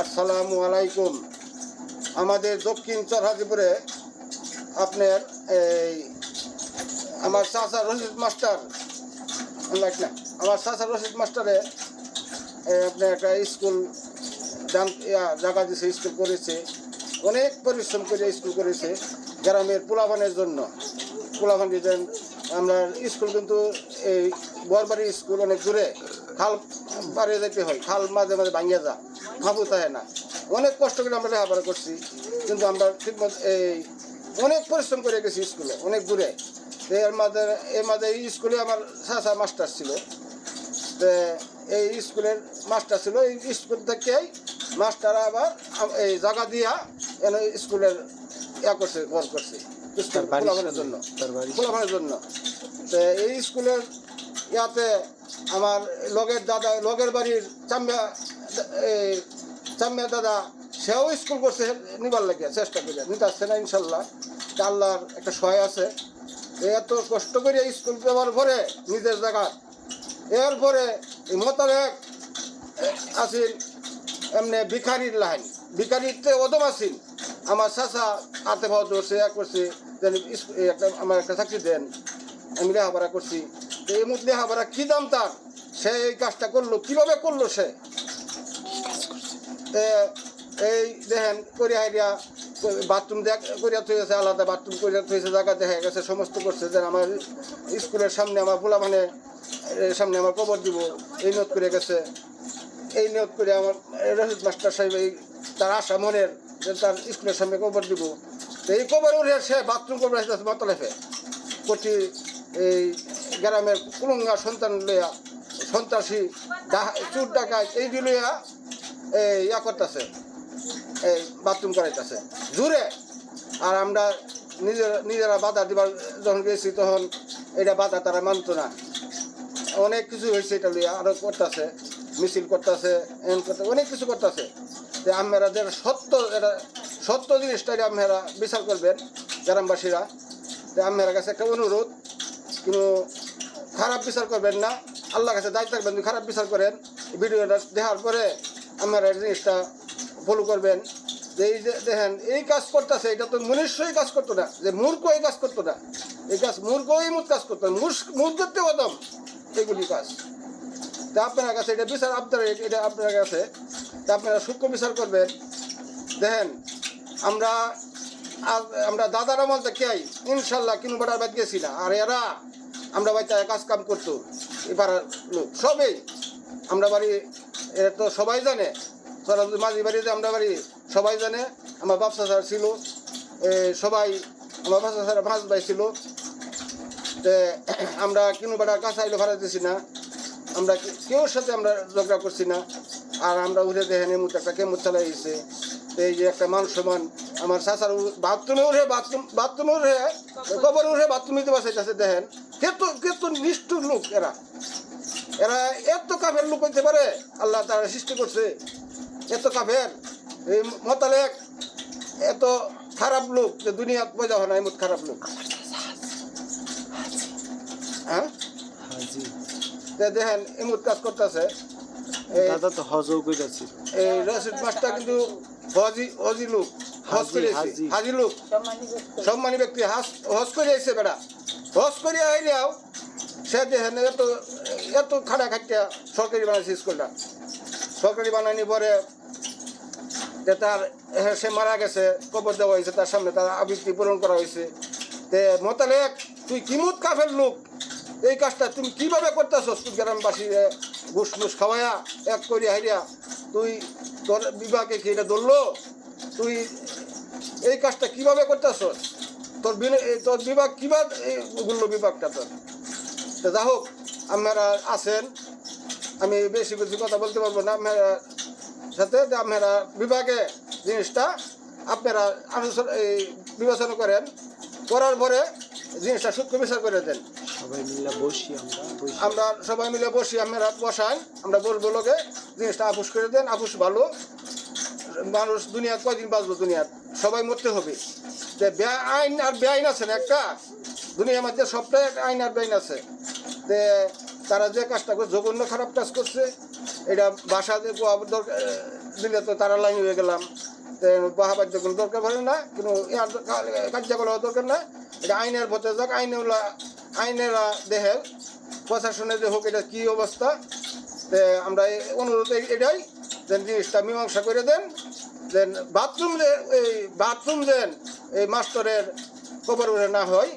আসসালামু আলাইকুম। আমাদের দক্ষিণ চরহাজিপুরে আপনার এই আমার চাচা রশিদ মাস্টার না, আমার চাচা রশিদ মাস্টারে আপনার একটা স্কুল জায়গা দিয়েছে স্কুল করেছে। অনেক পরিশ্রম করে স্কুল করেছে গ্রামের পোলাপানের জন্য। পোলাপান দিতেন, আমরা স্কুল কিন্তু এই বরবাড়ি স্কুল অনেক দূরে, খাল পাড়ে যেতে হয়, খাল মাঝে মাঝে ভাঙিয়ে যা খাবু তাহে না। অনেক কষ্ট করে আমরা লেখাপড়া করছি কিন্তু আমরা ঠিক মতো এই অনেক পরিশ্রম করে গেছি স্কুলে অনেক দূরে। তো এর মাঝে এর মাঝে এই স্কুলে আমার চাচা মাস্টার ছিল। তো এই স্কুলের মাস্টার ছিল এই স্কুল থেকেই মাস্টার আবার এই জায়গা দিয়া এনে স্কুলের ইয়া করছে ঘর করছে খোলাফানের জন্য। খোলাফানের জন্য। তো এই স্কুলের ইয়াতে আমার লগের দাদা লগের বাড়ির চাম্বিয়া চাম্বিয়া দাদা, সেও স্কুল করছে, নিবার লাগে চেষ্টা করে নিতে আসছে না ইনশাল্লাহ। আল্লাহর একটা সহায় আছে। এত কষ্ট করে স্কুল দেওয়ার পরে, নিজের জায়গা। এরপরে এই মোতাবেক আসিল এমনি ভিখারির লাইন। ভিখারিতে ওদম আসিল। আমার চাচা আতে ভাও ধরছে এক করছে একটা, আমার একটা চাকরি দেন। আমি লেখাপড়া করছি। এই মুখ লেখাপড়া কী দাম তার? সে এই কাজটা করল, কীভাবে করল সে? এই দেখেন, করিয়া হাইরিয়া বাথরুম দেখ, করিয়া থইছে আলাদা বাথরুম করিয়া থইছে জায়গা দেখা গেছে, সমস্ত করছে যে আমার স্কুলের সামনে আমার ভোলা মানে সামনে আমার কবর দিব, এই নিয়ত করে গেছে। এই নিয়ত করে আমার রশিদ মাস্টার সাহেব, এই তার আশা, মনের, যে তার স্কুলের সামনে কবর দিব। তো এই কবর উঠে সে বাথরুম করবে মতলেফে প্রতি এই গ্রামের কুলুঙ্গা সন্তান লইয়া, সন্ত্রাসী চুর ডাকাত, এই লইয়া এই, ইয়া করতেছে। এই বাথরুম করাইতেছে। জুড়ে! আর আমরা নিজেরা নিজেরা বাধা দিবার যখন গেছি তখন এটা বাধা তারা মানতো না। অনেক কিছু হয়েছে এটা লইয়া আরও করতেছে, মিছিল করতেছে, এন করতে অনেক কিছু করতেছে। যে আপনারা যেটা সত্য, এটা সত্য জিনিসটা এটা আপনারা বিচার করবেন, গ্রামবাসীরা। যে আপনারা কাছে একটা অনুরোধ কিন্তু খারাপ বিচার করবেন না। আল্লাহ কাছে দায়িত্ব থাকবেন খারাপ বিচার করেন, ভিডিওটা দেখার পরে এই জিনিসটা ফলো করবেন। যে এই যে দেখেন, এই কাজ করতেছে, এটা তো মনুষ্যই কাজ করতো না। যে মূর্খ এই কাজ করতো না। এই কাজ মূর্খ এই মুখ কাজ করতো মূর্খত্ব কদম এগুলি কাজ। তা আপনার কাছে এটা বিচার, আপনার এটা আপনার কাছে। তা আপনারা সূক্ষ্ম বিচার করবেন। দেখেন, আমরা আমরা দাদার আমল থেকে ইনশাল্লাহ কিনু বাটার বাদ গেছি না। আর এরা, আমরা বাচ্চা কাজ কাম করতো। এবার লোক, সবেই। আমরা বাড়ি এরা তো সবাই জানে মাঝি বাড়িতে আমরা বাড়ি, সবাই জানে, আমার বাপসা স্যার ছিল সবাই, আমার বাপসা স্যার ভাঁজ ভাই ছিল। তে আমরা কিনু বাটার কাছে আইলে ভাড়া দিছি না, আমরা কেউর সাথে আমরা ঝগড়া করছি না, আর আমরা উঠে দেখেন এমন একটা কেমন চালাই গেছে এই যে একটা মান সমান আমার চাচার বাথরুমে উঠে বাথরুম বাথরুমে উঠে কবর উঠে বাথরুম দিতে বাসাইতেছে দেখেন। কেত কেত নিষ্ঠুর লোক এরা। এরা এত কাফের লোক হইতে পারে আল্লাহ তারা সৃষ্টি করছে। এত কাফের এই মতালেক এত খারাপ লোক যে দুনিয়াত বোঝা হয় না এমন খারাপ লোক। হ্যাঁ? দেখেন এমন কাজ করতেছে। দাদা তো হজও কইতাছি। এই রশিদ মাস্টার কিন্তু হজি হজি লোক হজ হাজি, করে হাজি। লোক সম্মানী ব্যক্তি। হাজ হজ করে আইছে বেড়া। হজ করে আইলেও সে দেখেন এত এত খাটা খাটিয়া সরকারি বানাইছে স্কুলটা। সরকারি বানানি পরে যে তার সে মারা গেছে, কবর দেওয়া হয়েছে তার সামনে, তার আবৃত্তি পূরণ করা হয়েছে। তে মোতালেক, তুই কিমুত কাফের লোক? এই কাজটা তুমি কীভাবে করতেছস তুই গ্রামবাসী ঘুষ মুস খাওয়াইয়া এক করি হাইরিয়া, তুই তোর বিভাগে কি এটা ধরলো? তুই এই কাজটা কীভাবে করতেছস তোর তোর বিভাগ কীভাবে গুলো বিভাগটা তোর? যা হোক আপনারা আছেন আমি বেশি কিছু কথা বলতে পারব না। আপনারা সাথে যে আপনারা বিভাগে জিনিসটা আপনারা আলোচনা এই বিবেচনা করেন করার পরে জিনিসটা সূক্ষ্ম বিচার করে দেন। সবাই মিলে বসি আমরা আমরা সবাই মিলে বসি আপনারা বসান আমরা বলব লোকে জিনিসটা আপুস করে দেন আপুস ভালো। মানুষ দুনিয়া কয়দিন বাঁচবো দুনিয়ার? সবাই মরতে হবে। যে আইন আর বেআইন আছে না একটা? দুনিয়ার মধ্যে সবটাই একটা আইন আর বেআইন আছে। তে তারা যে কাজটা করছে জঘন্য খারাপ কাজ করছে। এটা বাসা কোয়া দরকার দিলে তো তারা লাইন হয়ে গেলাম। বাহাবাদ্য কোনো দরকার পড়ে না, কোনো ইয়ার কার্যকলাপ দরকার না। এটা আইনের পথে যাক আইনেওলা আইনেরা দেহের প্রশাসনে যে হোক, এটা কী অবস্থা? তে আমরা অনুরোধ এটাই যে জিনিসটা মীমাংসা করে দেন। দেন বাথরুম যে এই বাথরুম দেন এই মাস্টারের কবর না হয়,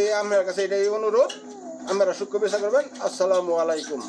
এই আমার কাছে এটাই অনুরোধ। আপনারা শুক্র বিচার করবেন। আসসালামু আলাইকুম।